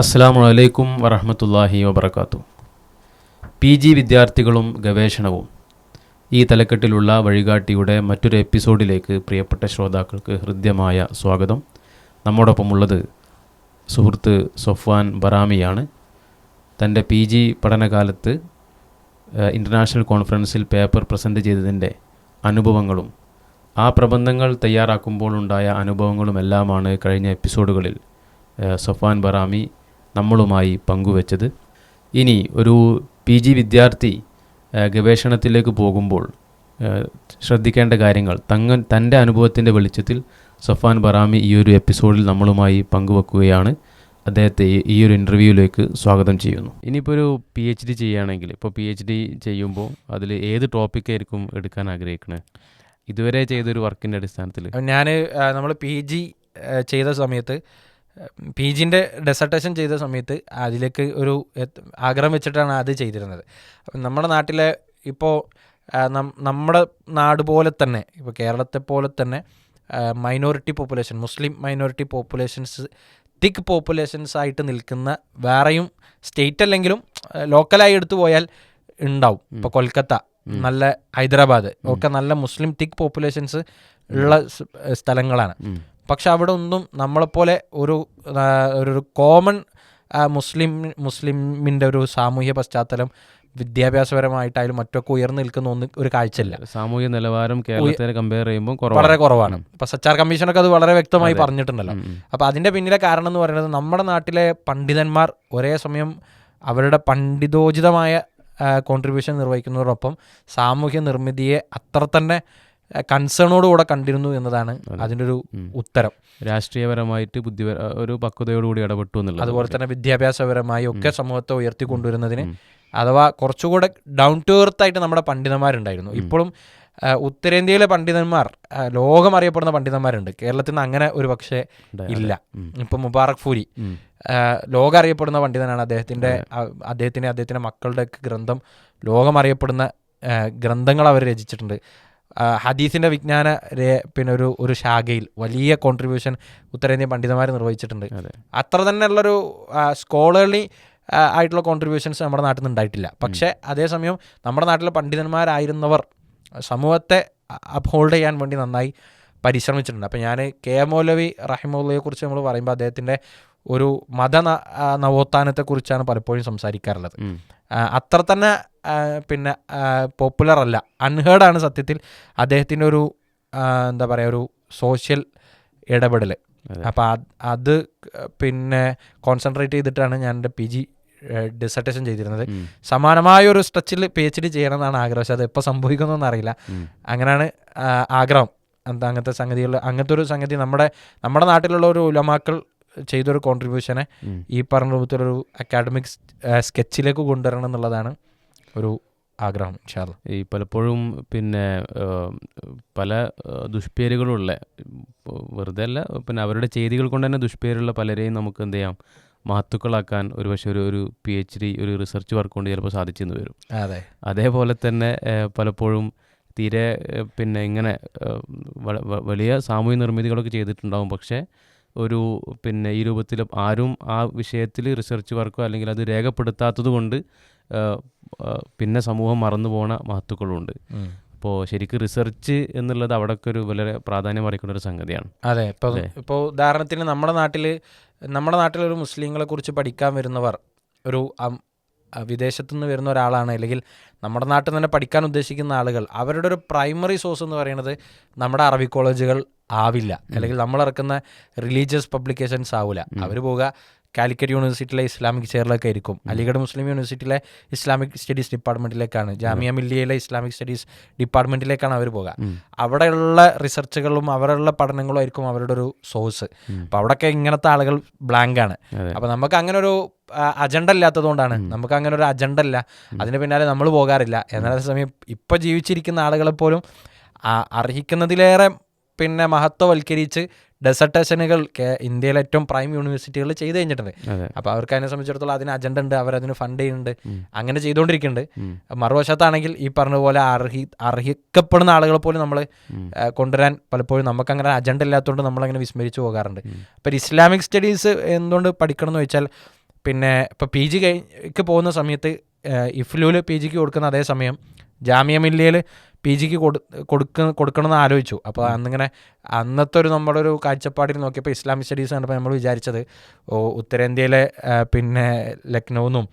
അസ്സാം വലൈക്കും വറഹമത്തല്ലാഹി വബർക്കാത്തു പി ജി വിദ്യാർത്ഥികളും ഗവേഷണവും ഈ തലക്കെട്ടിലുള്ള വഴികാട്ടിയുടെ മറ്റൊരു എപ്പിസോഡിലേക്ക് പ്രിയപ്പെട്ട ശ്രോതാക്കൾക്ക് ഹൃദ്യമായ സ്വാഗതം. നമ്മോടൊപ്പമുള്ളത് സുഹൃത്ത് സൊഫ്വാൻ ബറാമിയാണ്. തന്റെ പി ജി പഠനകാലത്ത് ഇന്റർനാഷണൽ കോൺഫറൻസിൽ പേപ്പർ പ്രസന്റ് ചെയ്തതിന്റെ അനുഭവങ്ങളും ആ പ്രബന്ധങ്ങൾ തയ്യാറാക്കുമ്പോൾ ഉണ്ടായ അനുഭവങ്ങളുമെല്ലാമാണ് കഴിഞ്ഞ എപ്പിസോഡുകളിൽ സൊഫാൻ ബറാമി നമ്മളുമായി പങ്കുവച്ചത്. ഇനി ഒരു പി ജി വിദ്യാർത്ഥി ഗവേഷണത്തിലേക്ക് പോകുമ്പോൾ ശ്രദ്ധിക്കേണ്ട കാര്യങ്ങൾ. തങ്ങൻ തന്റെ അനുഭവത്തിന്റെ വെളിച്ചത്തിൽ സഫാൻ ബറാമി ഈ ഒരു എപ്പിസോഡിൽ നമ്മളുമായി പങ്കുവെക്കുകയാണ്. അദ്ദേഹത്തെ ഈ- ഒരു ഇന്റർവ്യൂവിലേക്ക് സ്വാഗതം ചെയ്യുന്നു. ഇനിയിപ്പോൾ ഒരു പി എച്ച് ഡി ചെയ്യുകയാണെങ്കിൽ ഇപ്പോൾ പി എച്ച് ഡി ചെയ്യുമ്പോൾ അതിൽ ഏത് ടോപ്പിക്കായിരിക്കും എടുക്കാൻ ആഗ്രഹിക്കുന്നത് ഇതുവരെ ചെയ്തൊരു വർക്കിന്റെ അടിസ്ഥാനത്തിൽ. ഞാൻ നമ്മൾ പി ജി ചെയ്ത സമയത്ത് പി ജിന്റെ ഡെസർട്ടേഷൻ ചെയ്ത സമയത്ത് അതിലേക്ക് ഒരു ആഗ്രഹം വെച്ചിട്ടാണ് അത് ചെയ്തിരുന്നത്. നമ്മുടെ നാട്ടിലെ ഇപ്പോൾ നമ്മുടെ നാട് പോലെ തന്നെ ഇപ്പോൾ കേരളത്തെ പോലെ തന്നെ minority population Muslim minority populations thick populations ആയിട്ട് നിൽക്കുന്ന വേറെയും സ്റ്റേറ്റ് അല്ലെങ്കിലും ലോക്കലായി എടുത്തു പോയാൽ ഉണ്ടാവും. ഇപ്പോൾ കൊൽക്കത്ത നല്ല ഹൈദരാബാദ് ഒക്കെ നല്ല മുസ്ലിം തിക്ക് പോപ്പുലേഷൻസ് ഉള്ള സ്ഥലങ്ങളാണ്. പക്ഷെ അവിടെ ഒന്നും നമ്മളെപ്പോലെ ഒരു ഒരു കോമൺ മുസ്ലിം മുസ്ലിമിന്റെ ഒരു സാമൂഹ്യ പശ്ചാത്തലം വിദ്യാഭ്യാസപരമായിട്ടായാലും മറ്റൊക്കെ ഉയർന്നു നിൽക്കുന്ന ഒന്ന് ഒരു കാഴ്ചയില്ല. സാമൂഹ്യ നിലവാരം കേരളത്തിനെ കമ്പയർ ചെയ്യുമ്പോൾ വളരെ കുറവാണ്. ഇപ്പൊ സച്ചാർ കമ്മീഷനൊക്കെ അത് വളരെ വ്യക്തമായി പറഞ്ഞിട്ടുണ്ടല്ലോ. അപ്പൊ അതിന്റെ പിന്നിലെ കാരണം എന്ന് പറയുന്നത് നമ്മുടെ നാട്ടിലെ പണ്ഡിതന്മാർ ഒരേ സമയം അവരുടെ പണ്ഡിതോചിതമായ കോൺട്രിബ്യൂഷൻ നിർവഹിക്കുന്നതോടൊപ്പം സാമൂഹ്യ നിർമ്മിതിയെ അത്ര തന്നെ കൺസേണോടുകൂടെ കണ്ടിരുന്നു എന്നതാണ് അതിന്റെ ഒരു ഉത്തരം. രാഷ്ട്രീയപരമായിട്ട് ബുദ്ധി ഒരു പക്വതയോടുകൂടി ഇടപെട്ടു എന്നുള്ളത് അതുപോലെ തന്നെ വിദ്യാഭ്യാസപരമായി ഒക്കെ സമൂഹത്തെ ഉയർത്തിക്കൊണ്ടുവരുന്നതിന് അഥവാ കുറച്ചുകൂടെ ഡൗൺ ടു എർത്ത് ആയിട്ട് നമ്മുടെ പണ്ഡിതന്മാരുണ്ടായിരുന്നു. ഇപ്പോഴും ഉത്തരേന്ത്യയിലെ പണ്ഡിതന്മാർ ലോകം അറിയപ്പെടുന്ന പണ്ഡിതന്മാരുണ്ട്. കേരളത്തിൽ നിന്ന് അങ്ങനെ ഒരു പക്ഷേ ഇല്ല. ഇപ്പം മുബാറക് ഫൂരി ലോകം അറിയപ്പെടുന്ന പണ്ഡിതനാണ് അദ്ദേഹത്തിന്റെ അദ്ദേഹത്തിന്റെ അദ്ദേഹത്തിന്റെ മക്കളുടെ ഗ്രന്ഥം ലോകം അറിയപ്പെടുന്ന ഗ്രന്ഥങ്ങൾ അവർ രചിച്ചിട്ടുണ്ട്. ഹദീസിന്റെ വിജ്ഞാന രേ- പിന്നെ ഒരു ഒരു ശാഖയിൽ വലിയ കോൺട്രിബ്യൂഷൻ ഉത്തരേന്ത്യൻ പണ്ഡിതന്മാർ നിർവഹിച്ചിട്ടുണ്ട്. അതെ. അത്ര തന്നെ ഉള്ളൊരു സ്കോളർലി ആയിട്ടുള്ള കോൺട്രിബ്യൂഷൻസ് നമ്മുടെ നാട്ടിൽ നിന്ന് ഉണ്ടായിട്ടില്ല. പക്ഷേ അതേസമയം നമ്മുടെ നാട്ടിലെ പണ്ഡിതന്മാരായിരുന്നവർ സമൂഹത്തെ അപ്ഹോൾഡ് ചെയ്യാൻ വേണ്ടി നന്നായി പരിശ്രമിച്ചിട്ടുണ്ട്. അപ്പോൾ ഞാൻ കെ എം മൗലവി റഹിമുള്ളയെ കുറിച്ച് നമ്മൾ പറയുമ്പോൾ അദ്ദേഹത്തിന്റെ ഒരു മത നവോത്ഥാനത്തെക്കുറിച്ചാണ് പലപ്പോഴും സംസാരിക്കാറുള്ളത്. അത്ര തന്നെ പിന്നെ പോപ്പുലർ അല്ല. അൺഹേർഡ് ആണ് സത്യത്തിൽ അദ്ദേഹത്തിന്റെ ഒരു എന്താ പറയുക ഒരു സോഷ്യൽ ഇടപെടൽ അപ്പം അത് പിന്നെ കോൺസെൻട്രേറ്റ് ചെയ്തിട്ടാണ് ഞാൻ എന്റെ പി ജി ഡിസർട്ടേഷൻ ചെയ്തിരുന്നത്. സമാനമായ ഒരു സ്ട്രെച്ചിൽ പി എച്ച് ഡി ചെയ്യണം എന്നാണ് ആഗ്രഹം. പക്ഷെ അത് എപ്പോൾ സംഭവിക്കുന്നതെന്ന് അറിയില്ല. അങ്ങനെയാണ് ആഗ്രഹം. എന്താ അങ്ങനത്തെ സംഗതികൾ അങ്ങനത്തെ ഒരു സംഗതി നമ്മുടെ നമ്മുടെ നാട്ടിലുള്ള ഒരു ഉലമാക്കൾ ചെയ്തൊരു കോൺട്രിബ്യൂഷനെ. ഈ പറഞ്ഞ രൂപത്തിലൊരു അക്കാഡമിക് സ്കെച്ചിലേക്ക് കൊണ്ടുവരണം എന്നുള്ളതാണ് ഒരു ആഗ്രഹം ഇൻഷാല്ല ഈ പലപ്പോഴും പിന്നെ പല ദുഷ്പേരുകളുള്ള വെറുതെ അല്ല പിന്നെ അവരുടെ ചെയ്തികൾ കൊണ്ട് തന്നെ ദുഷ്പേരുള്ള പലരെയും നമുക്ക് എന്ത് ചെയ്യാം മഹത്തുക്കളാക്കാൻ ഒരു പക്ഷേ ഒരു ഒരു പി എച്ച് ഡി ഒരു റിസർച്ച് വർക്ക് കൊണ്ട് ചിലപ്പോൾ സാധിച്ചെന്ന് വരും. അതെ. അതേപോലെ തന്നെ പലപ്പോഴും തീരെ പിന്നെ ഇങ്ങനെ വലിയ സാമൂഹ്യ നിർമ്മിതികളൊക്കെ ചെയ്തിട്ടുണ്ടാകും പക്ഷേ ഒരു പിന്നെ ഈ രൂപത്തിൽ ആരും ആ വിഷയത്തിൽ റിസർച്ച് വർക്കോ അല്ലെങ്കിൽ അത് രേഖപ്പെടുത്താത്തത് കൊണ്ട് പിന്നെ സമൂഹം മറന്നു പോണ മഹത്തുക്കളുണ്ട്. അപ്പോൾ ശരിക്കും റിസർച്ച് എന്നുള്ളത് അവിടെയൊക്കെ ഒരു വളരെ പ്രാധാന്യം അറിയിക്കുന്ന ഒരു സംഗതിയാണ് അതെ ഇപ്പോൾ? ഇപ്പോൾ ഉദാഹരണത്തിന് നമ്മുടെ നാട്ടിൽ നമ്മുടെ നാട്ടിലൊരു മുസ്ലിങ്ങളെ കുറിച്ച് പഠിക്കാൻ വരുന്നവർ ഒരു വിദേശത്തു നിന്ന് വരുന്ന ഒരാളാണ് അല്ലെങ്കിൽ നമ്മുടെ നാട്ടിൽ തന്നെ പഠിക്കാൻ ഉദ്ദേശിക്കുന്ന ആളുകൾ അവരുടെ ഒരു പ്രൈമറി സോഴ്സ് എന്ന് പറയുന്നത് നമ്മുടെ അറബി കോളേജുകൾ ആവില്ല. അല്ലെങ്കിൽ നമ്മളിറക്കുന്ന റിലീജിയസ് പബ്ലിക്കേഷൻസ് ആവില്ല അവർ പോവുക കാലിക്കറ്റ് യൂണിവേഴ്സിറ്റിയിലെ ഇസ്ലാമിക് ചെയറിലൊക്കെ ആയിരിക്കും അലിഗഡ് മുസ്ലിം യൂണിവേഴ്സിറ്റിയിലെ ഇസ്ലാമിക് സ്റ്റഡീസ് ഡിപ്പാർട്ട്മെന്റിലേക്കാണ് ജാമിയ മില്ലിയയിലെ ഇസ്ലാമിക് സ്റ്റഡീസ് ഡിപ്പാർട്ട്മെന്റിലേക്കാണ് അവർ പോകുക അവിടെയുള്ള റിസർച്ചുകളും അവരുള്ള പഠനങ്ങളും ആയിരിക്കും അവരുടെ ഒരു സോഴ്സ് അപ്പോൾ അവിടെയൊക്കെ ഇങ്ങനത്തെ ആളുകൾ ബ്ലാങ്ക് ആണ്. അപ്പോൾ നമുക്ക് അങ്ങനെ ഒരു അജണ്ട ഇല്ലാത്തതുകൊണ്ടാണ്. നമുക്ക് അങ്ങനെ ഒരു അജണ്ട ഇല്ല. അതിന് പിന്നാലെ നമ്മൾ പോകാറില്ല. എന്നാൽ സമയം ഇപ്പോൾ ജീവിച്ചിരിക്കുന്ന ആളുകളെ പോലും അർഹിക്കുന്നതിലേറെ പിന്നെ മഹത്വവൽക്കരിച്ച് ഡെസർട്ടേഷനുകൾ ഇന്ത്യയിലെ ഏറ്റവും പ്രൈം യൂണിവേഴ്സിറ്റികളിൽ ചെയ്തു കഴിഞ്ഞിട്ടുണ്ട്. അപ്പൊ അപ്പോൾ അവർക്ക് അതിനെ സംബന്ധിച്ചിടത്തോളം അതിന് അജണ്ട ഉണ്ട് അവരതിന് ഫണ്ട് ചെയ്യുന്നുണ്ട്. അങ്ങനെ ചെയ്തുകൊണ്ടിരിക്കുന്നുണ്ട്. മറുവശത്താണെങ്കിൽ ഈ പറഞ്ഞ പോലെ അർഹി അർഹിക്കപ്പെടുന്ന ആളുകളെ പോലും നമ്മൾ. കൊണ്ടുവരാൻ പലപ്പോഴും നമുക്ക് അങ്ങനെ അജണ്ട ഇല്ലാത്തതുകൊണ്ട് നമ്മളങ്ങനെ വിസ്മരിച്ചു പോകാറുണ്ട്. അപ്പോൾ ഇസ്ലാമിക് സ്റ്റഡീസ് എന്തുകൊണ്ട് പഠിക്കണം എന്ന് ചോദിച്ചാൽ പിന്നെ ഇപ്പോൾ പി ജി കഴിഞ്ഞ് പോകുന്ന സമയത്ത് ഇഫ്ലൂൽ പി ജിക്ക് കൊടുക്കുന്ന അതേ സമയം ജാമിയ മില്ലിയയിൽ പി ജിക്ക് കൊടു കൊടുക്ക കൊടുക്കണമെന്ന് ആലോചിച്ചു. അപ്പോൾ അന്നിങ്ങനെ അന്നത്തെ ഒരു നമ്മുടെ ഒരു കാഴ്ചപ്പാടിൽ നോക്കിയപ്പോൾ ഇസ്ലാമിക് സ്റ്റഡീസ് കണ്ടപ്പോൾ നമ്മൾ വിചാരിച്ചത് ഓ ഉത്തരേന്ത്യയിലെ പിന്നെ ലക്നൗന്നും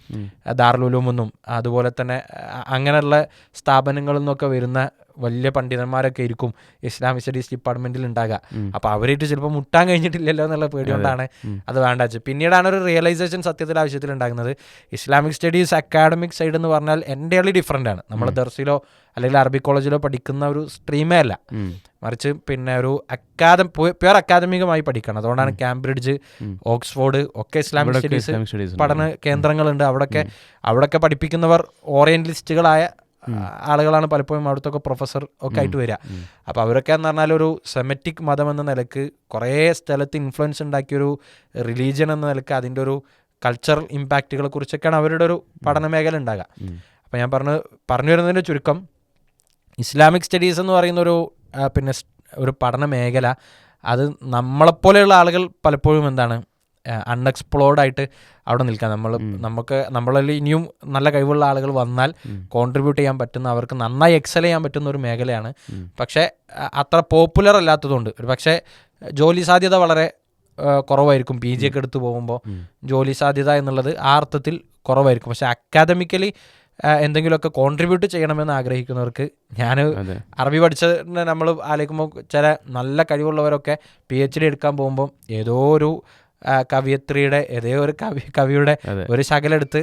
ദാർലുലൂമെന്നും അതുപോലെ തന്നെ അങ്ങനെയുള്ള സ്ഥാപനങ്ങളിൽ നിന്നൊക്കെ വരുന്ന വലിയ പണ്ഡിതന്മാരൊക്കെ ആയിരിക്കും ഇസ്ലാമിക് സ്റ്റഡീസ് ഡിപ്പാർട്ട്മെന്റിൽ ഉണ്ടാകുക അപ്പോൾ അവരായിട്ട് ചിലപ്പോൾ മുട്ടാൻ കഴിഞ്ഞിട്ടില്ലല്ലോ എന്നുള്ള പേടി കൊണ്ടാണ് അത് വേണ്ട. വെച്ചത് പിന്നീടാണ് ഒരു റിയലൈസേഷൻ സത്യത്തിൽ ആവശ്യത്തിൽ ഉണ്ടാകുന്നത് ഇസ്ലാമിക് സ്റ്റഡീസ് അക്കാഡമിക് സൈഡ് എന്ന് പറഞ്ഞാൽ എന്റെ ഡിഫറെന്റ് ആണ്. നമ്മൾ ദർസിലോ അല്ലെങ്കിൽ അറബി കോളേജിലോ പഠിക്കുന്ന ഒരു സ്ട്രീമേ അല്ല. മറിച്ച് പിന്നെ ഒരു അക്കാദം പ്യുവർ അക്കാദമികമായി പഠിക്കണം. അതുകൊണ്ടാണ് കാംബ്രിഡ്ജ് ഓക്സ്ഫോർഡ് ഒക്കെ ഇസ്ലാമിക് സ്റ്റഡീസ്. പഠന കേന്ദ്രങ്ങളുണ്ട്. അവിടെയൊക്കെ അവിടെയൊക്കെ പഠിപ്പിക്കുന്നവർ ഓറിയന്റലിസ്റ്റുകളായ ആളുകളാണ് പലപ്പോഴും അവിടുത്തെ പ്രൊഫസർ ഒക്കെ ആയിട്ട് വരിക. അപ്പോൾ അവരൊക്കെ എന്ന് പറഞ്ഞാൽ ഒരു സെമറ്റിക് മതം എന്ന നിലയ്ക്ക് കുറേ സ്ഥലത്ത് ഇൻഫ്ലുവൻസ് ഉണ്ടാക്കിയൊരു റിലീജിയൻ എന്ന നിലയ്ക്ക് അതിന്റെ ഒരു കൾച്ചറൽ ഇമ്പാക്റ്റുകളെ കുറിച്ചൊക്കെയാണ് അവരുടെ ഒരു പഠന മേഖല ഉണ്ടാകുക. അപ്പോൾ ഞാൻ പറഞ്ഞു പറഞ്ഞു വരുന്നതിന്റെ ചുരുക്കം ഇസ്ലാമിക് സ്റ്റഡീസ് എന്ന് പറയുന്ന ഒരു പിന്നെ ഒരു പഠന മേഖല അത് നമ്മളെപ്പോലെയുള്ള ആളുകൾ പലപ്പോഴും എന്താണ് അൺഎക്സ്പ്ലോർഡ് ആയിട്ട് അവിടെ നിൽക്കാം. നമ്മൾ നമുക്ക് നമ്മളിൽ ഇനിയും നല്ല കഴിവുള്ള ആളുകൾ വന്നാൽ കോൺട്രിബ്യൂട്ട് ചെയ്യാൻ പറ്റുന്ന അവർക്ക് നന്നായി എക്സൽ ചെയ്യാൻ പറ്റുന്ന ഒരു മേഖലയാണ്. പക്ഷേ അത്ര പോപ്പുലർ അല്ലാത്തതുകൊണ്ട്. ഒരു പക്ഷേ ജോലി സാധ്യത വളരെ കുറവായിരിക്കും. പി ജി ഒക്കെ എടുത്തു പോകുമ്പോൾ ജോലി സാധ്യത എന്നുള്ളത് ആ അർത്ഥത്തിൽ കുറവായിരിക്കും. പക്ഷേ അക്കാദമിക്കലി എന്തെങ്കിലുമൊക്കെ കോൺട്രിബ്യൂട്ട് ചെയ്യണമെന്ന് ആഗ്രഹിക്കുന്നവർക്ക് ഞാൻ അറബി പഠിച്ചത് നമ്മൾ ആലോചിക്കുമ്പോൾ ചില നല്ല കഴിവുള്ളവരൊക്കെ പി എച്ച് ഡി എടുക്കാൻ പോകുമ്പോൾ ഏതോ ഒരു കവിയത്രിയുടെ ഏതേ ഒരു കവി കവിയുടെ. ഒരു ശകലെടുത്ത്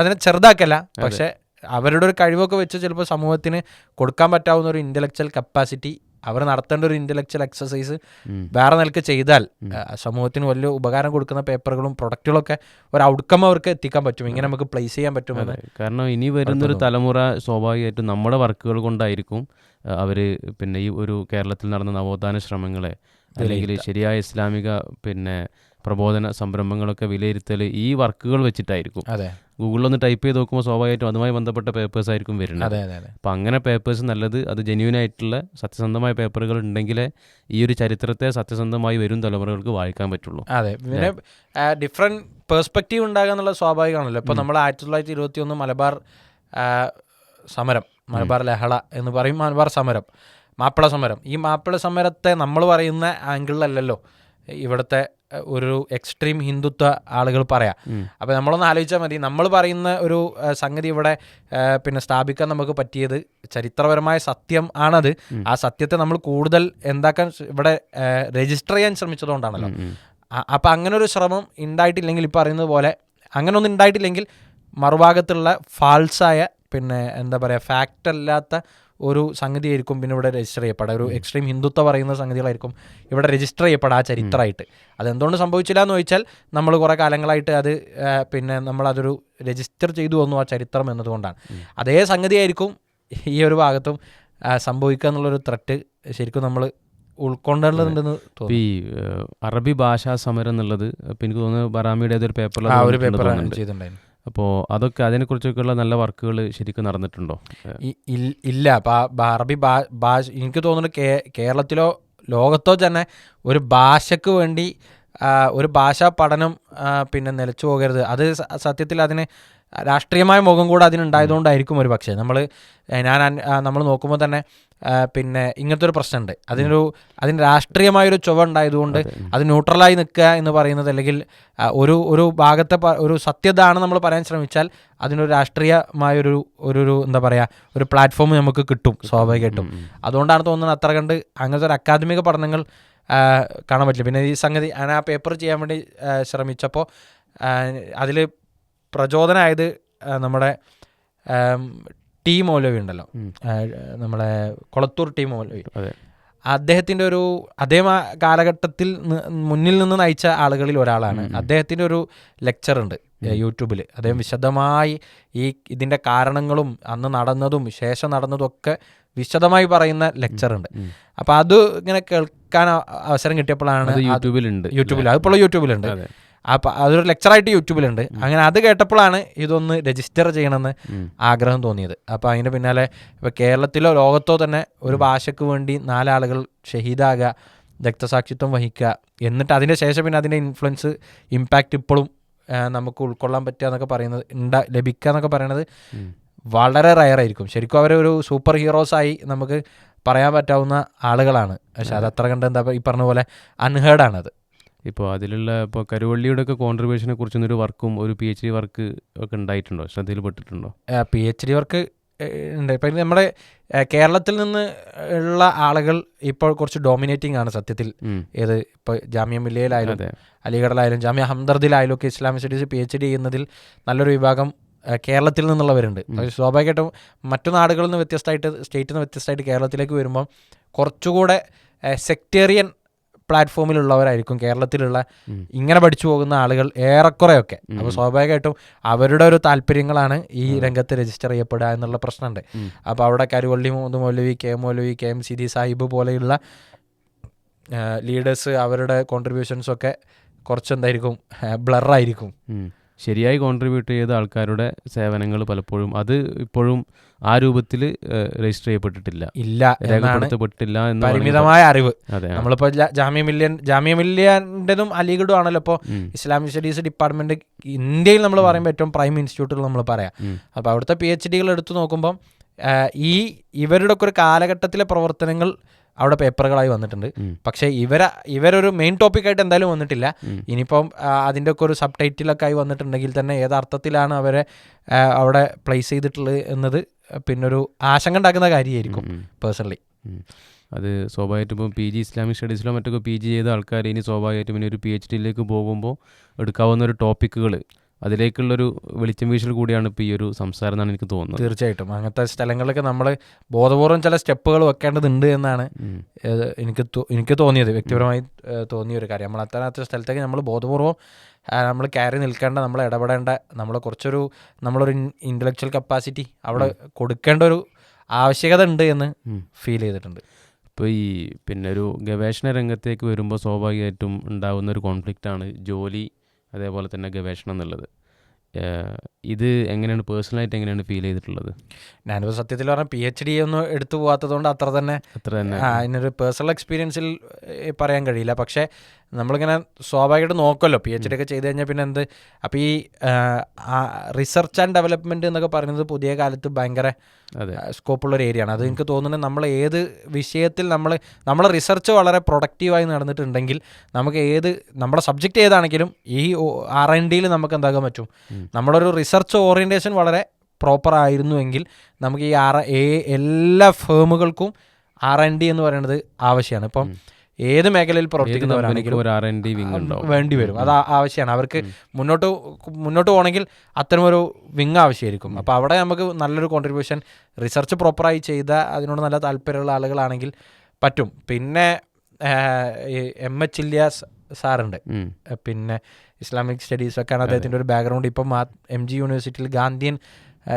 അതിനെ ചെറുതാക്കല്ല പക്ഷെ അവരുടെ ഒരു കഴിവൊക്കെ വെച്ച് ചിലപ്പോൾ സമൂഹത്തിന് കൊടുക്കാൻ പറ്റാവുന്ന ഒരു ഇന്റലക്ച്വൽ കപ്പാസിറ്റി അവർ നടത്തേണ്ട ഒരു ഇന്റലക്ച്വൽ എക്സസൈസ്. വേറെ നിലയ്ക്ക് ചെയ്താൽ സമൂഹത്തിന് വലിയ ഉപകാരം കൊടുക്കുന്ന പേപ്പറുകളും പ്രൊഡക്റ്റുകളൊക്കെ ഒരു ഔട്ട്കം അവർക്ക് എത്തിക്കാൻ പറ്റും. ഇങ്ങനെ നമുക്ക് പ്ലേസ് ചെയ്യാൻ പറ്റും കാരണം ഇനി വരുന്നൊരു തലമുറ സ്വാഭാവികമായിട്ടും നമ്മുടെ വർക്കുകൾ കൊണ്ടായിരിക്കും അവർ പിന്നെ ഈ ഒരു കേരളത്തിൽ നടന്ന നവോത്ഥാന ശ്രമങ്ങളെ അല്ലെങ്കിൽ ശരിയായ ഇസ്ലാമിക പിന്നെ പ്രബോധന സംരംഭങ്ങളൊക്കെ വിലയിരുത്തൽ ഈ വർക്കുകൾ വെച്ചിട്ടായിരിക്കും. അതെ. ഗൂഗിളിലൊന്ന് ടൈപ്പ് ചെയ്ത് നോക്കുമ്പോൾ സ്വാഭാവികമായിട്ടും അതുമായി ബന്ധപ്പെട്ട പേപ്പേഴ്സ് ആയിരിക്കും വരുന്നത്. അതെ അതെ അപ്പം അങ്ങനെ പേപ്പേഴ്സ് നല്ലത് അത് ജെന്യൂൻ ആയിട്ടുള്ള സത്യസന്ധമായ പേപ്പറുകൾ ഉണ്ടെങ്കിലേ ഈ ഒരു ചരിത്രത്തെ സത്യസന്ധമായി വരും തലമുറകൾക്ക് വായിക്കാൻ പറ്റുള്ളൂ. അതെ. പിന്നെ ഡിഫറെന്റ് പേഴ്സ്പെക്റ്റീവ് ഉണ്ടാകുക എന്നുള്ളത് സ്വാഭാവികമാണല്ലോ. ഇപ്പോൾ നമ്മൾ ആയിരത്തി തൊള്ളായിരത്തി ഇരുപത്തി ഒന്ന് മലബാർ സമരം മലബാർ ലഹള എന്ന് പറയും മലബാർ സമരം മാപ്പിള സമരം. ഈ മാപ്പിള സമരത്തെ നമ്മൾ പറയുന്ന ആംഗിളിലല്ലല്ലോ ഇവിടുത്തെ ഒരു എക്സ്ട്രീം ഹിന്ദുത്വ ആളുകൾ പറയാം. അപ്പോൾ നമ്മളൊന്ന് ആലോചിച്ചാൽ മതി. നമ്മൾ പറയുന്ന ഒരു സംഗതി ഇവിടെ പിന്നെ സ്ഥാപിക്കാൻ നമുക്ക് പറ്റിയത് ചരിത്രപരമായ സത്യം ആണത്. ആ സത്യത്തെ നമ്മൾ കൂടുതൽ എന്താക്കാൻ ഇവിടെ രജിസ്റ്റർ ചെയ്യാൻ ശ്രമിച്ചതുകൊണ്ടാണല്ലോ. അപ്പം അങ്ങനെ ഒരു ശ്രമം ഉണ്ടായിട്ടില്ലെങ്കിൽ ഇപ്പോൾ അറിയുന്നത് പോലെ അങ്ങനെ ഒന്നും ഉണ്ടായിട്ടില്ലെങ്കിൽ മറുഭാഗത്തുള്ള ഫാൾസായ പിന്നെ എന്താ പറയുക ഫാക്റ്റ് അല്ലാത്ത ഒരു സംഗതിയായിരിക്കും പിന്നെ ഇവിടെ രജിസ്റ്റർ ചെയ്യപ്പെടുക. ഒരു എക്സ്ട്രീം ഹിന്ദുത്വ പറയുന്ന സംഗതികളായിരിക്കും ഇവിടെ രജിസ്റ്റർ ചെയ്യപ്പെടുക ആ ചരിത്രമായിട്ട്. അതെന്തുകൊണ്ട് സംഭവിച്ചില്ല എന്ന് ചോദിച്ചാൽ നമ്മൾ കുറേ കാലങ്ങളായിട്ട് അത് പിന്നെ പിന്നെ നമ്മളതൊരു രജിസ്റ്റർ ചെയ്തു വന്നു ആ ചരിത്രം എന്നതുകൊണ്ടാണ്. അതേ സംഗതിയായിരിക്കും ഈ ഒരു ഭാഗത്തും സംഭവിക്കുക എന്നുള്ളൊരു ത്രട്ട് ശരിക്കും നമ്മൾ ഉൾക്കൊണ്ടേണ്ടതുണ്ടെന്ന് തോന്നി തോന്നുന്നു. ഈ അറബി ഭാഷാ സമരം എന്നുള്ളത് ഇപ്പം എനിക്ക് തോന്നുന്നു ബറാമിയുടെ ഒരു പേപ്പറിൽ ആ ഒരു പേപ്പർ ചെയ്തിട്ടുണ്ടായിരുന്നു അപ്പോൾ അതൊക്കെ അതിനെക്കുറിച്ചൊക്കെയുള്ള നല്ല വർക്കുകൾ ശരിക്കും നടന്നിട്ടുണ്ടോ? ഇല്ല. അറബി ഭാഷ എനിക്ക് തോന്നുന്നു കേരളത്തിലോ ലോകത്തോ തന്നെ ഒരു ഭാഷയ്ക്ക് വേണ്ടി ഒരു ഭാഷാ പഠനം പിന്നെ നിലച്ചു പോകരുത്. അത് സത്യത്തിൽ അതിന് രാഷ്ട്രീയമായ മുഖം കൂടെ അതിനുണ്ടായതുകൊണ്ടായിരിക്കും ഒരു പക്ഷേ. നമ്മൾ ഞാൻ നമ്മൾ നോക്കുമ്പോൾ തന്നെ പിന്നെ ഇങ്ങനത്തെ ഒരു പ്രശ്നമുണ്ട്. അതിനൊരു അതിന് രാഷ്ട്രീയമായൊരു ചുവ ഉണ്ടായതുകൊണ്ട് അത് ന്യൂട്രലായി നിൽക്കുക എന്ന് പറയുന്നത് അല്ലെങ്കിൽ ഒരു ഒരു ഭാഗത്തെ ഒരു സത്യത ആണ് നമ്മൾ പറയാൻ ശ്രമിച്ചാൽ അതിനൊരു രാഷ്ട്രീയമായൊരു ഒരു ഒരു എന്താ പറയുക ഒരു പ്ലാറ്റ്ഫോം നമുക്ക് കിട്ടും സ്വാഭാവികമായിട്ടും. അതുകൊണ്ടാണ് തോന്നുന്നത് അത്ര കണ്ട് അങ്ങനത്തെ ഒരു അക്കാദമിക പഠനങ്ങൾ കാണാൻ പറ്റില്ല. പിന്നെ ഈ സംഗതി ഞാൻ ആ പേപ്പർ ചെയ്യാൻ വേണ്ടി ശ്രമിച്ചപ്പോൾ അതിൽ പ്രചോദനമായത് നമ്മുടെ ടി മൗലവി ഉണ്ടല്ലോ. നമ്മുടെ നമ്മളെ കൊളത്തൂർ ടി മൗലവി. അദ്ദേഹത്തിന്റെ ഒരു അതേ കാലഘട്ടത്തിൽ മുന്നിൽ നിന്ന് നയിച്ച ആളുകളിൽ ഒരാളാണ്. അദ്ദേഹത്തിന്റെ ഒരു ലെക്ചർ ഉണ്ട് യൂട്യൂബിൽ അദ്ദേഹം വിശദമായി ഈ ഇതിന്റെ കാരണങ്ങളും അന്ന് നടന്നതും ശേഷം നടന്നതും ഒക്കെ വിശദമായി പറയുന്ന ലെക്ചർ ഉണ്ട് അപ്പോൾ അത് ഇങ്ങനെ കേൾക്കാൻ അവസരം കിട്ടിയപ്പോഴാണ് യൂട്യൂബിലുണ്ട് യൂട്യൂബിൽ അതിപ്പോൾ യൂട്യൂബിലുണ്ട്. അപ്പം അതൊരു ലെക്ചറായിട്ട് യൂട്യൂബിലുണ്ട്. അങ്ങനെ അത് കേട്ടപ്പോഴാണ് ഇതൊന്ന് രജിസ്റ്റർ ചെയ്യണമെന്ന് ആഗ്രഹം തോന്നിയത്. അപ്പോൾ അതിന് പിന്നാലെ ഇപ്പോൾ കേരളത്തിലോ ലോകത്തോ തന്നെ ഒരു ഭാഷയ്ക്ക് വേണ്ടി നാലാളുകൾ ഷഹീദാകുക രക്തസാക്ഷിത്വം വഹിക്കുക എന്നിട്ട് അതിന്റെ ശേഷം പിന്നെ അതിന്റെ ഇൻഫ്ലുവൻസ് ഇമ്പാക്റ്റ് ഇപ്പോഴും നമുക്ക് ഉൾക്കൊള്ളാൻ പറ്റുക എന്നൊക്കെ പറയുന്നത് ഉണ്ടാ ലഭിക്കുക എന്നൊക്കെ പറയുന്നത് വളരെ റയറായിരിക്കും ശരിക്കും അവരെ ഒരു സൂപ്പർ ഹീറോസായി നമുക്ക് പറയാൻ പറ്റാവുന്ന ആളുകളാണ്. പക്ഷെ അത്. അത്ര കണ്ട് എന്താ ഈ പറഞ്ഞ പോലെ അൺഹേർഡ് ആണത്. ഇപ്പോൾ അതിലുള്ള ഇപ്പോൾ കരുവള്ളിയുടെ ഒക്കെ കോൺട്രിബ്യൂഷനെ കുറിച്ചൊരു വർക്കും ഒരു പി എച്ച് ഡി വർക്ക് ഒക്കെ ഉണ്ടായിട്ടുണ്ടോ? ശ്രദ്ധയിൽപ്പെട്ടിട്ടുണ്ടോ? പി എച്ച് ഡി വർക്ക് ഉണ്ട്. ഇപ്പം നമ്മുടെ കേരളത്തിൽ നിന്ന് ഉള്ള ആളുകൾ ഇപ്പോൾ കുറച്ച് ഡോമിനേറ്റിംഗ് ആണ് സത്യത്തിൽ. ഏത് ഇപ്പോൾ ജാമ്യ മില്ലയിലായാലും അലിഗഡിലായാലും ജാമ്യ ഹംദർദിലായാലും ഒക്കെ Islamic studies P H D ചെയ്യുന്നതിൽ നല്ലൊരു വിഭാഗം കേരളത്തിൽ നിന്നുള്ളവരുണ്ട്. സ്വാഭാവികമായിട്ടും മറ്റു നാടുകളിൽ നിന്ന് വ്യത്യസ്തമായിട്ട് സ്റ്റേറ്റിൽ നിന്ന് വ്യത്യസ്തമായിട്ട് കേരളത്തിലേക്ക് വരുമ്പം കുറച്ചുകൂടെ സെക്ടേറിയൻ പ്ലാറ്റ്ഫോമിലുള്ളവരായിരിക്കും കേരളത്തിലുള്ള ഇങ്ങനെ പഠിച്ചു പോകുന്ന ആളുകൾ ഏറെക്കുറെയൊക്കെ. അപ്പോൾ സ്വാഭാവികമായിട്ടും അവരുടെ ഒരു താല്പര്യങ്ങളാണ് ഈ രംഗത്ത് രജിസ്റ്റർ ചെയ്യപ്പെടുക എന്നുള്ള പ്രശ്നമുണ്ട്. അപ്പൊ അപ്പോൾ അവിടെ കരുവള്ളി മൂന്ന് Moulavi K Moulavi K M Sidi Sahib പോലെയുള്ള ലീഡേഴ്സ് അവരുടെ കോൺട്രിബ്യൂഷൻസ് ഒക്കെ കുറച്ചെന്തായിരിക്കും ബ്ലറായിരിക്കും. ശരിയായി കോൺട്രിബ്യൂട്ട് ചെയ്ത ആൾക്കാരുടെ സേവനങ്ങൾ പലപ്പോഴും അത് ഇപ്പോഴും ആ രൂപത്തിൽ രജിസ്റ്റർ ചെയ്യപ്പെട്ടിട്ടില്ല. ഇല്ല രേഖപ്പെടുത്തപ്പെട്ടില്ല എന്ന് പരിമിതമായ അറിവ്. നമ്മളിപ്പോ ജാമ്യ മില്യൻ ജാമ്യ മില്യന്റെതും അലിഗഡും ആണല്ലോ ഇപ്പോൾ ഇസ്ലാമിക് സ്റ്റഡീസ് ഡിപ്പാർട്ട്മെന്റ് ഇന്ത്യയിൽ നമ്മൾ പറയുമ്പോൾ ഏറ്റവും പ്രൈം ഇൻസ്റ്റിറ്റ്യൂട്ടുകൾ നമ്മൾ പറയാം. അപ്പൊ അപ്പോൾ അവിടുത്തെ പി എച്ച് ഡികൾ എടുത്തു നോക്കുമ്പം ഈ ഇവരുടെ ഒക്കെ ഒരു കാലഘട്ടത്തിലെ പ്രവർത്തനങ്ങൾ അവിടെ പേപ്പറുകളായി വന്നിട്ടുണ്ട്. പക്ഷെ ഇവര ഇവരൊരു മെയിൻ ടോപ്പിക്കായിട്ട് എന്തായാലും വന്നിട്ടില്ല. ഇനിയിപ്പം അതിന്റെ ഒക്കെ ഒരു സബ് ടൈറ്റിലൊക്കെ ആയി വന്നിട്ടുണ്ടെങ്കിൽ തന്നെ ഏതർത്ഥത്തിലാണ് അവരെ അവിടെ പ്ലേസ് ചെയ്തിട്ടുള്ളത് എന്നത് പിന്നൊരു ആശങ്ക ഉണ്ടാക്കുന്ന കാര്യമായിരിക്കും പേഴ്സണലി അത് സ്വാഭാവികമായിട്ടും ഇപ്പം പി ജി ഇസ്ലാമിക് സ്റ്റഡീസിലോ മറ്റൊക്കെ പി ജി ചെയ്ത ആൾക്കാർ ഇനി സ്വാഭാവികമായിട്ടും ഇനി ഒരു പി എച്ച് ഡിയിലേക്ക് പോകുമ്പോൾ എടുക്കാവുന്ന ഒരു ടോപ്പിക്കുകൾ അതിലേക്കുള്ളൊരു വെളിച്ചം വീശൽ കൂടിയാണ് ഇപ്പോൾ ഈ ഒരു സംസാരം എന്നാണ് എനിക്ക് തോന്നുന്നത്. തീർച്ചയായിട്ടും. അങ്ങനത്തെ സ്ഥലങ്ങളിലൊക്കെ നമ്മൾ ബോധപൂർവം ചില സ്റ്റെപ്പുകൾ വെക്കേണ്ടതുണ്ട് എന്നാണ് എനിക്ക് എനിക്ക് തോന്നിയത്. വ്യക്തിപരമായി തോന്നിയ ഒരു കാര്യം. നമ്മൾ അത്തരത്തെ സ്ഥലത്തേക്ക് നമ്മൾ ബോധപൂർവം നമ്മൾ കയറി നിൽക്കേണ്ട നമ്മൾ ഇടപെടേണ്ട നമ്മൾ കുറച്ചൊരു നമ്മളൊരു ഇന്റലക്ച്വൽ കപ്പാസിറ്റി അവിടെ കൊടുക്കേണ്ട ഒരു ആവശ്യകത ഉണ്ട് എന്ന് ഫീൽ ചെയ്തിട്ടുണ്ട്. ഇപ്പോൾ ഈ പിന്നെ ഒരു ഗവേഷണ രംഗത്തേക്ക് വരുമ്പോൾ സ്വാഭാവികമായിട്ടും ഉണ്ടാകുന്ന ഒരു കോൺഫ്ലിക്റ്റാണ് ജോലി അതേപോലെ തന്നെ ഗവേഷണം എന്നുള്ളത്. ഇത് എങ്ങനെയാണ് പേഴ്സണലായിട്ട് എങ്ങനെയാണ് ഫീൽ ചെയ്തിട്ടുള്ളത്? ഞാനിപ്പോൾ സത്യത്തിൽ പറഞ്ഞാൽ പി എച്ച് ഡി ഒന്നും എടുത്തു പോകാത്തതുകൊണ്ട് അത്ര തന്നെ അത്ര തന്നെ. അതിനൊരു പേഴ്സണൽ എക്സ്പീരിയൻസിൽ പറയാൻ കഴിയില്ല. പക്ഷേ നമ്മളിങ്ങനെ സ്വാഭാവികമായിട്ട് നോക്കുമല്ലോ പി എച്ച് ഡി ഒക്കെ ചെയ്ത് കഴിഞ്ഞാൽ പിന്നെ എന്ത്? അപ്പോൾ ഈ റിസർച്ച് ആൻഡ് ഡെവലപ്മെന്റ് എന്നൊക്കെ പറയുന്നത് പുതിയ കാലത്ത് ഭയങ്കര അതെ. സ്കോപ്പുള്ള ഒരു ഏരിയ ആണ്. അത് എനിക്ക് തോന്നുന്നത് നമ്മൾ ഏത് വിഷയത്തിൽ നമ്മൾ നമ്മളെ റിസർച്ച് വളരെ പ്രൊഡക്റ്റീവായി നടന്നിട്ടുണ്ടെങ്കിൽ നമുക്ക് ഏത് നമ്മുടെ സബ്ജക്റ്റ് ഏതാണെങ്കിലും ഈ ആർ എൻ ഡിയിൽ നമുക്ക് എന്താക്കാൻ പറ്റും. നമ്മളൊരു റിസർച്ച് ഓറിയന്റേഷൻ വളരെ പ്രോപ്പർ ആയിരുന്നുവെങ്കിൽ നമുക്ക് ഈ ആർ എല്ലാ ഫേമുകൾക്കും ആർ എൻ ഡി എന്ന് പറയുന്നത് ആവശ്യമാണ്. ഇപ്പം ഏത് മേഖലയിൽ പ്രവർത്തിക്കുന്നവരാണെങ്കിലും വേണ്ടി വരും. അത് ആവശ്യമാണ്. അവർക്ക് മുന്നോട്ട് മുന്നോട്ട് പോകണമെങ്കിൽ അത്തരമൊരു വിങ് ആവശ്യമായിരിക്കും. അപ്പോൾ അവിടെ നമുക്ക് നല്ലൊരു കോൺട്രിബ്യൂഷൻ റിസർച്ച് പ്രോപ്പറായി ചെയ്ത അതിനോട് നല്ല താല്പര്യമുള്ള ആളുകളാണെങ്കിൽ പറ്റും. പിന്നെ എം എച്ച് ഇല്യാസ് സാറുണ്ട്. പിന്നെ ഇസ്ലാമിക് സ്റ്റഡീസൊക്കെയാണ് അദ്ദേഹത്തിന്റെ ഒരു ബാക്ക്ഗ്രൗണ്ട് ഇപ്പം എം ജി യൂണിവേഴ്സിറ്റിയിൽ ഗാന്ധിയൻ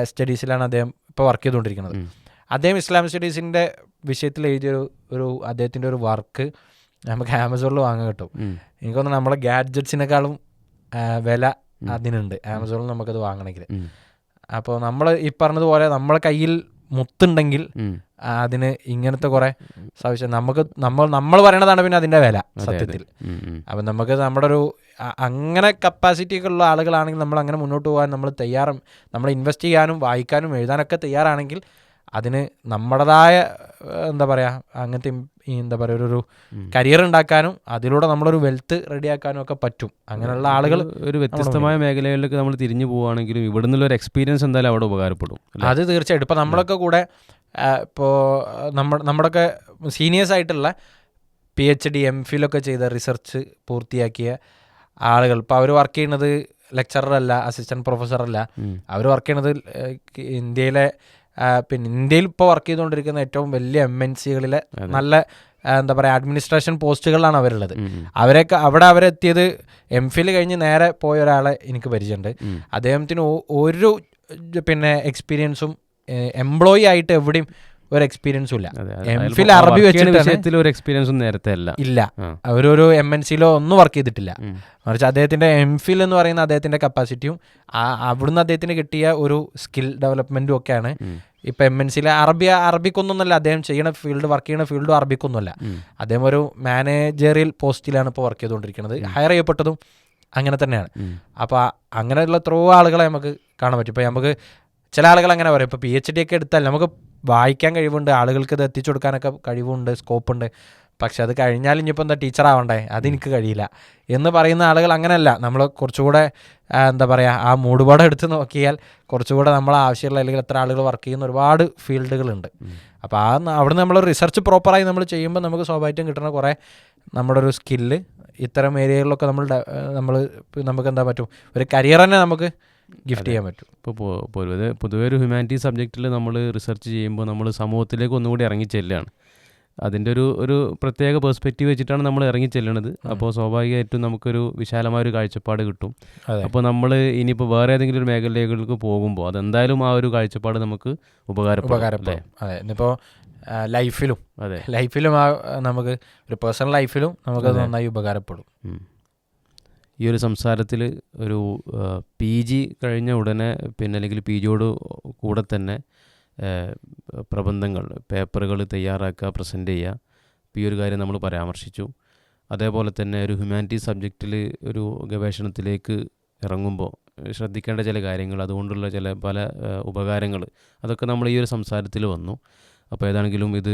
സ്റ്റഡീസിലാണ് അദ്ദേഹം ഇപ്പോൾ വർക്ക് ചെയ്തുകൊണ്ടിരിക്കുന്നത്. അദ്ദേഹം ഇസ്ലാമിക് സ്റ്റഡീസിന്റെ വിഷയത്തിൽ എഴുതിയൊരു ഒരു അദ്ദേഹത്തിന്റെ ഒരു വർക്ക് നമുക്ക് ആമസോണിൽ വാങ്ങാൻ കിട്ടും എനിക്കൊന്ന് എനിക്ക് തോന്നുന്നു നമ്മളെ ഗാഡ്ജറ്റ്സിനേക്കാളും വില അതിനുണ്ട് ആമസോണിൽ നമുക്കത് വാങ്ങണമെങ്കിൽ. അപ്പോൾ നമ്മൾ ഈ പറഞ്ഞതുപോലെ നമ്മളെ കയ്യിൽ മുത്തുണ്ടെങ്കിൽ. അതിന് ഇങ്ങനത്തെ കുറെ സവിശേഷം നമുക്ക് നമ്മൾ നമ്മൾ പറയണതാണ് പിന്നെ അതിന്റെ വില. സത്യത്തിൽ. അപ്പം നമുക്ക് നമ്മുടെ ഒരു അങ്ങനെ കപ്പാസിറ്റി ഒക്കെ ഉള്ള ആളുകളാണെങ്കിൽ നമ്മൾ അങ്ങനെ മുന്നോട്ട് പോകാൻ നമ്മൾ തയ്യാറും നമ്മൾ ഇൻവെസ്റ്റ് ചെയ്യാനും വായിക്കാനും എഴുതാനൊക്കെ തയ്യാറാണെങ്കിൽ അതിന് നമ്മുടേതായ എന്താ പറയുക അങ്ങനത്തെ എന്താ പറയുക ഒരു- കരിയർ ഉണ്ടാക്കാനും അതിലൂടെ നമ്മളൊരു വെൽത്ത് റെഡിയാക്കാനും ഒക്കെ പറ്റും. അങ്ങനെയുള്ള ആളുകൾ ഒരു- വ്യത്യസ്തമായ മേഖലകളിലേക്ക് നമ്മൾ തിരിഞ്ഞു പോവുകയാണെങ്കിലും ഇവിടെ നിന്നുള്ള ഒരു എക്സ്പീരിയൻസ് എന്തായാലും അവിടെ ഉപകാരപ്പെടും അത് തീർച്ചയായിട്ടും. ഇപ്പം നമ്മളൊക്കെ കൂടെ ഇപ്പോൾ നമ്മ നമ്മുടെയൊക്കെ സീനിയേഴ്സ് ആയിട്ടുള്ള പി എച്ച് ഡി എം ഫിലൊക്കെ ചെയ്ത റിസർച്ച് പൂർത്തിയാക്കിയ ആളുകൾ. ഇപ്പോൾ അവർ വർക്ക് ചെയ്യുന്നത് ലെക്ചറല്ല അസിസ്റ്റന്റ് പ്രൊഫസറല്ല അല്ല. അവർ വർക്ക് ചെയ്യുന്നത് ഇന്ത്യയിലെ പിന്നെ ഇന്ത്യയിൽ ഇപ്പോൾ വർക്ക് ചെയ്തുകൊണ്ടിരിക്കുന്ന ഏറ്റവും വലിയ എം എൻ സികളിലെ നല്ല എന്താ പറയുക അഡ്മിനിസ്ട്രേഷൻ പോസ്റ്റുകളിലാണ് അവരുള്ളത്. അവരൊക്കെ അവിടെ അവരെത്തിയത് എം ഫിൽ കഴിഞ്ഞ് നേരെ പോയ ഒരാളെ എനിക്ക് പരിചയമുണ്ട്. അദ്ദേഹത്തിന് ഒരു പിന്നെ എക്സ്പീരിയൻസും എംപ്ലോയി ആയിട്ട് എവിടെയും ഒരു എക്സ്പീരിയൻസും ഇല്ല. എം ഫിൽ അറബി വെച്ചിട്ട് ഒരു എക്സ്പീരിയൻസും നേരത്തെ അല്ല. ഇല്ല. അവരൊരു എം എൻ സിയിലോ ഒന്നും വർക്ക് ചെയ്തിട്ടില്ല. മറിച്ച് അദ്ദേഹത്തിന്റെ എം ഫിൽ എന്ന് പറയുന്ന അദ്ദേഹത്തിന്റെ കപ്പാസിറ്റിയും അവിടുന്ന് അദ്ദേഹത്തിന് കിട്ടിയ ഒരു സ്കിൽ ഡെവലപ്മെന്റും ഒക്കെയാണ്. ഇപ്പൊ എം എൻ സിയിലെ അറബി അറബിക്കൊന്നൊന്നല്ല അദ്ദേഹം ചെയ്യുന്ന ഫീൽഡ് വർക്ക് ചെയ്യുന്ന ഫീൽഡും അറബിക്കൊന്നുമല്ല. അദ്ദേഹം ഒരു മാനേജറിയൽ പോസ്റ്റിലാണ് ഇപ്പോൾ വർക്ക് ചെയ്തുകൊണ്ടിരിക്കുന്നത് ഹയർ ചെയ്യപ്പെട്ടതും അങ്ങനെ തന്നെയാണ്. അപ്പോൾ അങ്ങനെയുള്ള എത്രയോ ആളുകളെ നമുക്ക് കാണാൻ പറ്റും. ഇപ്പോൾ നമുക്ക് ചില ആളുകൾ അങ്ങനെ പറയും. ഇപ്പോൾ പി എച്ച് ഡി ഒക്കെ എടുത്താൽ നമുക്ക് വായിക്കാൻ കഴിവുണ്ട് ആളുകൾക്ക് ഇത് എത്തിച്ചു കൊടുക്കാനൊക്കെ കഴിവുണ്ട് സ്കോപ്പുണ്ട് പക്ഷെ അത് കഴിഞ്ഞാൽ ഇനിയിപ്പോൾ എന്താ ടീച്ചർ ആവണ്ടേ? അതെനിക്ക് കഴിയില്ല. എന്ന് പറയുന്ന ആളുകൾ അങ്ങനെയല്ല. നമ്മൾ കുറച്ചുകൂടെ എന്താ പറയുക ആ മൂടുപാടം എടുത്ത് നോക്കിയാൽ കുറച്ചുകൂടെ നമ്മൾ ആവശ്യമുള്ള അല്ലെങ്കിൽ എത്ര ആളുകൾ വർക്ക് ചെയ്യുന്ന ഒരുപാട് ഫീൽഡുകളുണ്ട് അപ്പോൾ ആ അവിടുന്ന് നമ്മൾ റിസർച്ച് പ്രോപ്പറായി നമ്മൾ ചെയ്യുമ്പോൾ നമുക്ക് സ്വാഭാവികമായിട്ടും കിട്ടുന്ന കുറേ നമ്മുടെ ഒരു സ്കില്ല് ഇത്തരം ഏരിയകളിലൊക്കെ നമ്മൾ നമ്മൾ നമുക്ക് എന്താ പറ്റും? ഒരു കരിയർ തന്നെ നമുക്ക് ഗിഫ്റ്റ് ചെയ്യാൻ പറ്റും. ഇപ്പോൾ പൊതുവെ പൊതുവെ ഒരു ഹ്യൂമാനിറ്റി സബ്ജക്റ്റിൽ നമ്മൾ റിസർച്ച് ചെയ്യുമ്പോൾ നമ്മൾ സമൂഹത്തിലേക്ക് ഒന്നുകൂടി ഇറങ്ങി ചെല്ലുകയാണ് അതിന്റെ ഒരു ഒരു പ്രത്യേക പെർസ്പെക്റ്റീവ് വെച്ചിട്ടാണ് നമ്മൾ ഇറങ്ങി ചെല്ലുന്നത് അപ്പോൾ സ്വാഭാവികമായിട്ടും നമുക്കൊരു വിശാലമായ ഒരു കാഴ്ചപ്പാട് കിട്ടും. അപ്പോൾ നമ്മൾ ഇനിയിപ്പോൾ വേറെ ഏതെങ്കിലും ഒരു മേഖലയിലേക്ക് പോകുമ്പോൾ അതെന്തായാലും ആ ഒരു കാഴ്ചപ്പാട് നമുക്ക് ഉപകാരപ്പെടും. അതെ. ഇന്നിപ്പോൾ ലൈഫിലും അതെ. ലൈഫിലും ആ നമുക്ക് ഒരു പേഴ്സണൽ ലൈഫിലും നമുക്കത് നന്നായി ഉപകാരപ്പെടും. ഈ ഒരു സംസാരത്തിൽ ഒരു പി ജി കഴിഞ്ഞ ഉടനെ പിന്നെ അല്ലെങ്കിൽ പി ജിയോട് കൂടെ തന്നെ പ്രബന്ധങ്ങൾ പേപ്പറുകൾ തയ്യാറാക്കുക പ്രസന്റ് ചെയ്യുക ഈ ഒരു കാര്യം നമ്മൾ പരാമർശിച്ചു. അതേപോലെ തന്നെ ഒരു ഹ്യൂമാനിറ്റി സബ്ജക്റ്റിൽ ഒരു ഗവേഷണത്തിലേക്ക് ഇറങ്ങുമ്പോൾ ശ്രദ്ധിക്കേണ്ട ചില കാര്യങ്ങൾ അതുകൊണ്ടുള്ള ചില പല ഉപകാരങ്ങൾ അതൊക്കെ നമ്മൾ ഈ ഒരു സംസാരത്തിൽ വന്നു. അപ്പോൾ ഏതാണെങ്കിലും ഇത്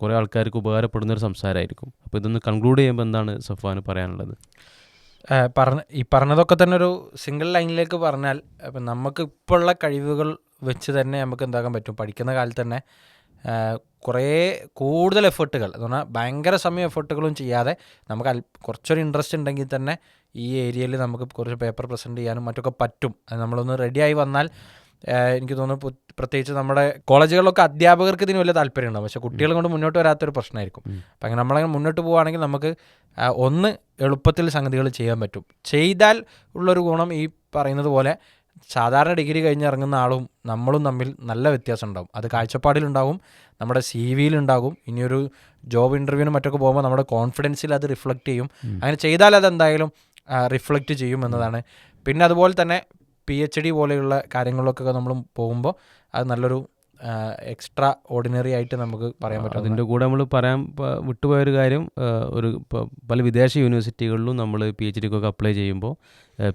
കുറേ ആൾക്കാർക്ക് ഉപകാരപ്പെടുന്ന ഒരു സംസാരമായിരിക്കും. അപ്പോൾ ഇതൊന്ന് കൺക്ലൂഡ് ചെയ്യുമ്പോൾ എന്താണ് സഫാന് പറയാനുള്ളത്? പറഞ്ഞ ഈ പറഞ്ഞതൊക്കെ തന്നെ ഒരു സിംഗിൾ ലൈനിലേക്ക് പറഞ്ഞാൽ അപ്പം നമുക്ക് ഇപ്പോൾ ഉള്ള കഴിവുകൾ വെച്ച് തന്നെ നമുക്ക് എന്താക്കാൻ പറ്റും? പഠിക്കുന്ന കാലത്ത് തന്നെ കുറേ കൂടുതൽ എഫേർട്ടുകൾ എന്ന് പറഞ്ഞാൽ ഭയങ്കര സമയം എഫേർട്ടുകളും ചെയ്യാതെ നമുക്ക് അൽ കുറച്ചൊരു ഇൻട്രസ്റ്റ് ഉണ്ടെങ്കിൽ തന്നെ ഈ ഏരിയയിൽ നമുക്ക് കുറച്ച് പേപ്പർ പ്രസന്റ് ചെയ്യാനും മറ്റൊക്കെ പറ്റും. അത് നമ്മളൊന്ന് റെഡിയായി വന്നാൽ എനിക്ക് തോന്നുന്നു പ്രത്യേകിച്ച് നമ്മുടെ കോളേജുകളിലൊക്കെ അധ്യാപകർക്ക് ഇതിന് വലിയ താല്പര്യം ഉണ്ടാവും. പക്ഷേ കുട്ടികൾ കൊണ്ട് മുന്നോട്ട് വരാത്തൊരു പ്രശ്നമായിരിക്കും. അപ്പം അങ്ങനെ നമ്മളങ്ങനെ മുന്നോട്ട് പോവുകയാണെങ്കിൽ നമുക്ക് ഒന്ന് എളുപ്പത്തിൽ സംഗതികൾ ചെയ്യാൻ പറ്റും. ചെയ്താൽ ഉള്ളൊരു ഗുണം ഈ പറയുന്നത് പോലെ സാധാരണ ഡിഗ്രി കഴിഞ്ഞ് ഇറങ്ങുന്ന ആളും നമ്മളും തമ്മിൽ നല്ല വ്യത്യാസം ഉണ്ടാവും. അത് കാഴ്ചപ്പാടിലുണ്ടാവും നമ്മുടെ സി വിയിലുണ്ടാകും ഇനിയൊരു ജോബ് ഇന്റർവ്യൂവിനും മറ്റൊക്കെ പോകുമ്പോൾ നമ്മുടെ കോൺഫിഡൻസിൽ അത് റിഫ്ലക്റ്റ് ചെയ്യും. അങ്ങനെ ചെയ്താൽ അത് എന്തായാലും റിഫ്ലക്റ്റ് ചെയ്യും എന്നതാണ്. പിന്നെ അതുപോലെ തന്നെ പി എച്ച് ഡി പോലെയുള്ള കാര്യങ്ങളിലൊക്കെ നമ്മൾ പോകുമ്പോൾ അത് നല്ലൊരു എക്സ്ട്രാ ഓർഡിനറി ആയിട്ട് നമുക്ക് പറയാൻ പറ്റും. അതിന്റെ കൂടെ നമ്മൾ പറയാൻ വിട്ടുപോയൊരു കാര്യം ഒരു പല വിദേശ യൂണിവേഴ്സിറ്റികളിലും നമ്മൾ പി എച്ച് ഡിക്കൊക്കെ അപ്ലൈ ചെയ്യുമ്പോൾ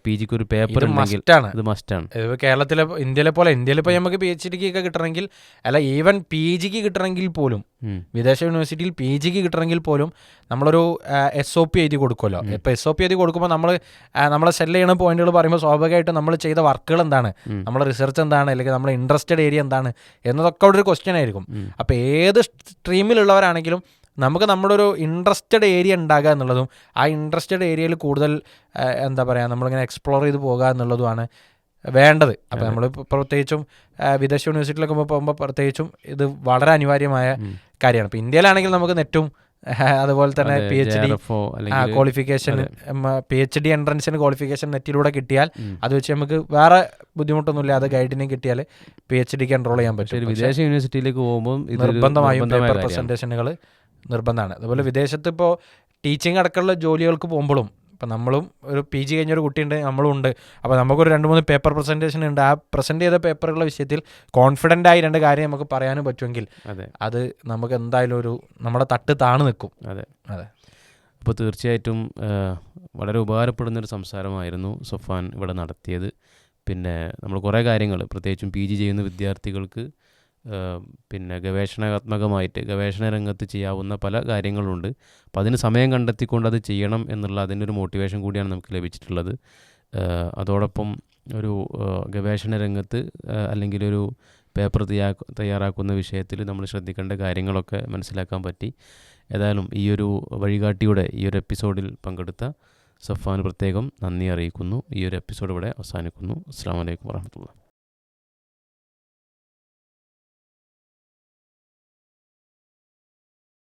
പി ജിക്ക് ഒരു പേപ്പർ മസ്റ്റാണ് ഇത് മസ്റ്റാണ് ഇപ്പോൾ കേരളത്തിലെ ഇന്ത്യയിലെ പോലെ ഇന്ത്യയിൽ ഇപ്പോൾ നമുക്ക് പി എച്ച് ഡിക്ക് ഒക്കെ കിട്ടണമെങ്കിൽ അല്ല ഈവൻ പി ജിക്ക് കിട്ടണമെങ്കിൽ പോലും വിദേശ യൂണിവേഴ്സിറ്റിയിൽ പി ജിക്ക് കിട്ടണമെങ്കിൽ പോലും നമ്മളൊരു എസ് ഒ പി എഴുതി കൊടുക്കുമല്ലോ. ഇപ്പോൾ എസ് ഒ പി എഴുതി കൊടുക്കുമ്പോൾ നമ്മൾ നമ്മളെ സെല്ല് ചെയ്യണ പോയിന്റുകൾ പറയുമ്പോൾ സ്വാഭാവികമായിട്ടും നമ്മൾ ചെയ്ത വർക്കുകൾ എന്താണ്? നമ്മൾ നമ്മുടെ റിസർച്ച് എന്താണ്? അല്ലെങ്കിൽ നമ്മൾ ഇൻട്രസ്റ്റഡ് ഏരിയ എന്താണ്? എന്നതൊക്കെ അവിടെ ഒരു ക്വസ്റ്റ്യൻ ആയിരിക്കും. അപ്പോൾ ഏത് സ്ട്രീമിലുള്ളവരാണെങ്കിലും നമുക്ക് നമ്മുടെ ഒരു ഇൻട്രസ്റ്റഡ് ഏരിയ ഉണ്ടാകുക എന്നുള്ളതും ആ ഇൻട്രസ്റ്റഡ് ഏരിയയിൽ കൂടുതൽ എന്താ പറയുക നമ്മളിങ്ങനെ എക്സ്പ്ലോർ ചെയ്ത് പോകുക എന്നുള്ളതുമാണ് വേണ്ടത്. അപ്പോൾ നമ്മൾ പ്രത്യേകിച്ചും വിദേശ യൂണിവേഴ്സിറ്റിയിലൊക്കെ പോകുമ്പോൾ പ്രത്യേകിച്ചും ഇത് വളരെ അനിവാര്യമായ കാര്യമാണ്. ഇപ്പോൾ ഇന്ത്യയിലാണെങ്കിൽ നമുക്ക് നെറ്റും അതുപോലെ തന്നെ P H D qualification P H D എൻട്രൻസിന് qualification നെറ്റിലൂടെ കിട്ടിയാൽ. അത് വെച്ച് നമുക്ക് വേറെ ബുദ്ധിമുട്ടൊന്നുമില്ല. അത് ഗൈഡിനെ കിട്ടിയാൽ പി എച്ച് ഡിക്ക് എൻറോൾ ചെയ്യാൻ പറ്റും. വിദേശ യൂണിവേഴ്സിറ്റിയിലേക്ക് പോകുമ്പോൾ നിർബന്ധമായും പേപ്പർ കാര്യമാണ്. നിർബന്ധമാണ്. അതുപോലെ വിദേശത്ത് ഇപ്പോൾ ടീച്ചിങ് അടക്കമുള്ള ജോലികൾക്ക് പോകുമ്പോഴും ഇപ്പം നമ്മളും ഒരു പി ജി കഴിഞ്ഞൊരു കുട്ടിയുണ്ട് നമ്മളും ഉണ്ട്. അപ്പോൾ നമുക്കൊരു രണ്ട് മൂന്ന് പേപ്പർ പ്രസന്റേഷൻ ഉണ്ട്. ആ പ്രസന്റ് ചെയ്ത പേപ്പറുകളുടെ വിഷയത്തിൽ കോൺഫിഡന്റ് ആയി രണ്ട് കാര്യം നമുക്ക് പറയാനും പറ്റുമെങ്കിൽ അതെ. അത് നമുക്ക് എന്തായാലും ഒരു നമ്മുടെ തട്ട് താണു നിൽക്കും. അതെ. അതെ. അപ്പോൾ തീർച്ചയായിട്ടും വളരെ ഉപകാരപ്പെടുന്നൊരു സംസാരമായിരുന്നു സൊഫാൻ ഇവിടെ നടത്തിയത്. പിന്നെ നമ്മൾ കുറേ കാര്യങ്ങൾ പ്രത്യേകിച്ചും പി ജി ചെയ്യുന്ന വിദ്യാർത്ഥികൾക്ക് പിന്നെ ഗവേഷണാത്മകമായിട്ട് ഗവേഷണ രംഗത്ത് ചെയ്യാവുന്ന പല കാര്യങ്ങളുണ്ട്. അപ്പോൾ അതിന് സമയം കണ്ടെത്തിക്കൊണ്ട് അത് ചെയ്യണം എന്നുള്ള അതിന്റെ ഒരു മോട്ടിവേഷൻ കൂടിയാണ് നമുക്ക് ലഭിച്ചിട്ടുള്ളത്. അതോടൊപ്പം ഒരു ഗവേഷണ രംഗത്ത് അല്ലെങ്കിൽ ഒരു പേപ്പർ തയ്യാ തയ്യാറാക്കുന്ന വിഷയത്തിൽ നമ്മൾ ശ്രദ്ധിക്കേണ്ട കാര്യങ്ങളൊക്കെ മനസ്സിലാക്കാൻ പറ്റി. ഏതായാലും ഈ ഒരു വഴികാട്ടിയുടെ ഈ ഒരു എപ്പിസോഡിൽ പങ്കെടുത്ത സഫാൻ പ്രത്യേകം നന്ദി അറിയിക്കുന്നു. ഈ ഒരു എപ്പിസോഡ് ഇവിടെ അവസാനിക്കുന്നു. അസ്സാം വലൈക്കും വാഹമത്തുള്ള